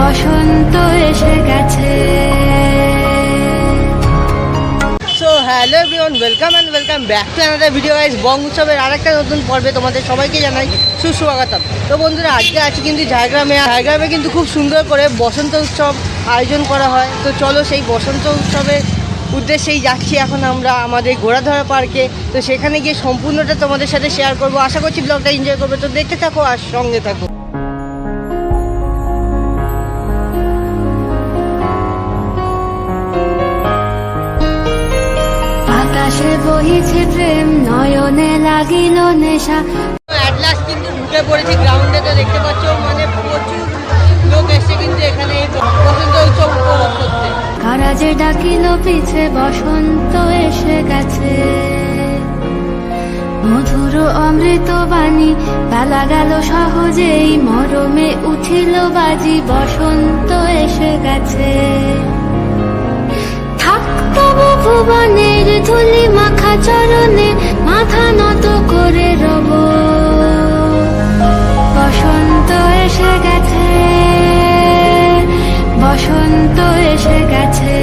বসন্ত এসে গেছে। So hello everyone welcome and welcome back to another video guys bong উৎসবের আরেকটা নতুন পর্বে তোমাদের সবাইকে জানাই সুস্বাগতম। তো বন্ধুরা, আজকে আছি কিন্তু ঝাড়গ্রামে ঝাড়গ্রামে কিন্তু খুব সুন্দর করে বসন্ত উৎসব আয়োজন করা হয়। তো চলো সেই বসন্ত উৎসবের উদ্দেশ্যেই যাচ্ছি এখন আমরা আমাদের ঘোড়াধরা পার্কে। তো সেখানে গিয়ে সম্পূর্ণটা তোমাদের সাথে শেয়ার করব। আশা করছি ব্লগটা এনজয় করবে। তো দেখতে থাকো আর সঙ্গে থাকো। আকাশে বহিছে প্রেম নয়নে লাগিল নেশা। অ্যাট লাস্ট কিন্তু ঢুকে পড়েছি গ্রাউন্ডে তো দেখতে পাচ্ছ মানে প্রচুর লোক এসছে কিন্তু এখানে বসন্ত উৎসব উপভোগ করতে। কারাজে ডাকিল পিছে বসন্ত এসে গেছে। মধুর অমৃত বাণী বেলা গেল সহজেই মরমে উঠিল বাজি বসন্ত এসে গেছে। থাকতব ভুবনের ধুলি মাখা চরণে মাথা নত করে রব। বসন্ত এসে গেছে, বসন্ত এসে গেছে।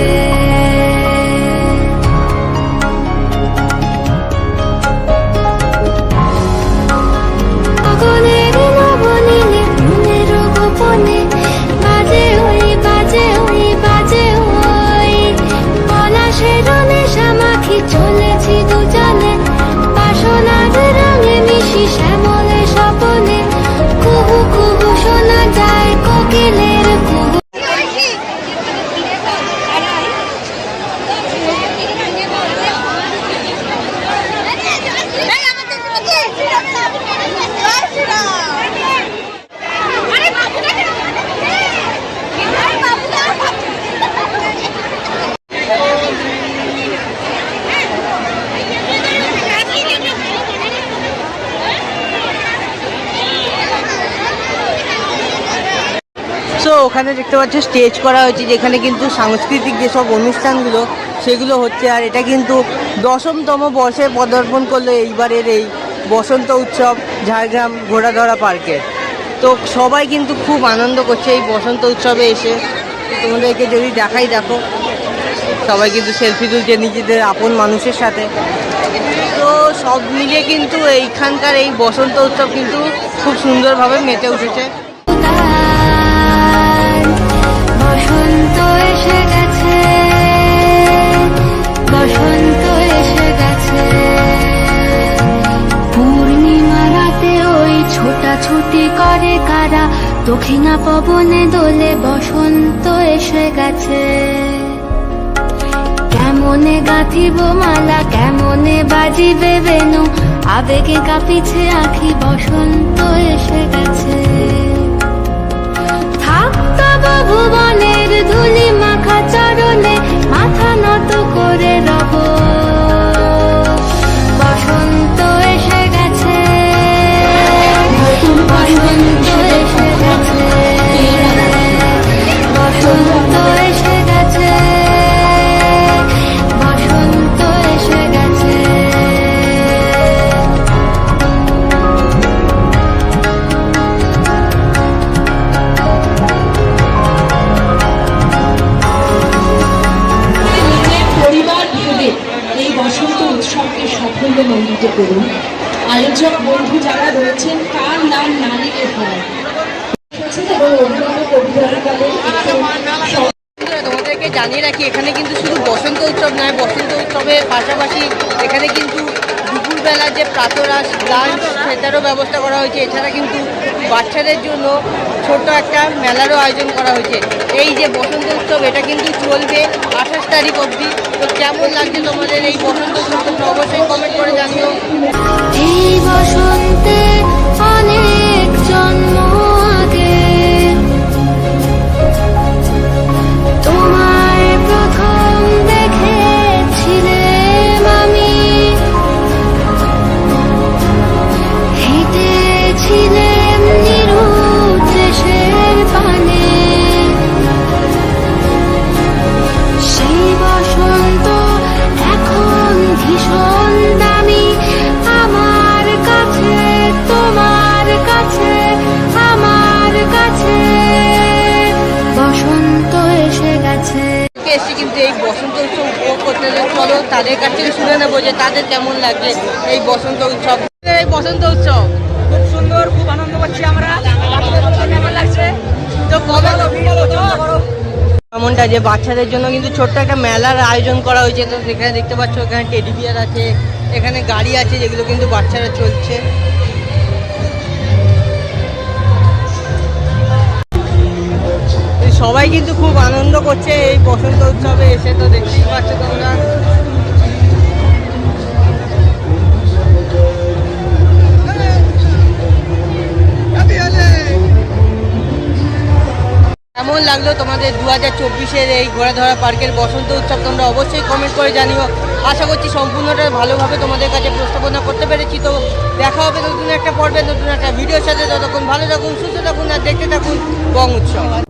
ওখানে দেখতে পাচ্ছ স্টেজ করা হয়েছে, যেখানে কিন্তু সাংস্কৃতিক যেসব অনুষ্ঠানগুলো, সেগুলো হচ্ছে। আর এটা কিন্তু দশমতম বর্ষে পদার্পণ করল এইবারের এই বসন্ত উৎসব ঝাড়গ্রাম ঘোড়াধরা পার্কে। তো সবাই কিন্তু খুব আনন্দ করছে এই বসন্ত উৎসবে এসে। তোমাদেরকে যদি দেখাই, দেখো। সবাই কিন্তু সেলফি তুলছে নিজেদের আপন মানুষের সাথে। তো সব মিলে কিন্তু এইখানকার এই বসন্ত উৎসব কিন্তু খুব সুন্দরভাবে মেতে উঠেছে। দক্ষিণা পবনে দোলে বসন্ত এসে গেছে। কেমনে গাঁথিব মালা, কেমনে বাজিবে বেনু? আবেগে কাঁপিছে আখি, বসন্ত এসে গেছে। থাকতব ভুবনের ধুলি মাখা চরণে করুন। আয়োজক বন্ধু যারা রয়েছেন, তার নাম না তোমাদেরকে জানিয়ে রাখি, এখানে কিন্তু শুধু বসন্ত উৎসব নয়, বসন্ত উৎসবের পাশাপাশি এখানে কিন্তু দুপুরবেলা যে প্রাতরাস লাঞ্চ সেটারও ব্যবস্থা করা হয়েছে। এছাড়া কিন্তু বাচ্চাদের জন্য ছোট একটা মেলারও আয়োজন করা হয়েছে। এই যে বসন্ত উৎসব, এটা কিন্তু চলবে আঠাশ তারিখ অবধি। তো কেমন লাগছে তোমাদের এই বসন্ত অবশ্যই কমেন্ট করে জানিও। করতে চলো তাদের কাছ থেকে শুনে নেব যে তাদের কেমন লাগছে এই বসন্ত উৎসব। এই বসন্ত উৎসব, খুব সুন্দর, খুব আনন্দ পাচ্ছি আমরা। কেমন লাগছে? তো কবে এমনটা যে বাচ্চাদের জন্য কিন্তু ছোট্ট একটা মেলার আয়োজন করা হয়েছে। তো সেখানে দেখতে পাচ্ছ, এখানে টেডি বিয়ার আছে, এখানে গাড়ি আছে যেগুলো কিন্তু বাচ্চারা চলছে। সবাই কিন্তু খুব আনন্দ করছে, এই বসন্ত উৎসবে এসে তো দেখতেই পাচ্ছ তোমরা। কেমন লাগল তোমাদের দু হাজার চব্বিশের এই ঘোড়াধরা পার্কের বসন্ত উৎসব? তোমরা অবশ্যই কমেন্ট করে জানিও। আশা করছি সম্পূর্ণটা ভালোভাবে তোমাদের কাছে উপস্থাপনা করতে পেরেছি। তো দেখা হবে নতুন একটা পর্বে, নতুন একটা ভিডিওর সাথে। ততক্ষণ ভালো থাকুন, সুস্থ থাকুন, আর দেখতে থাকুন বং উৎসব।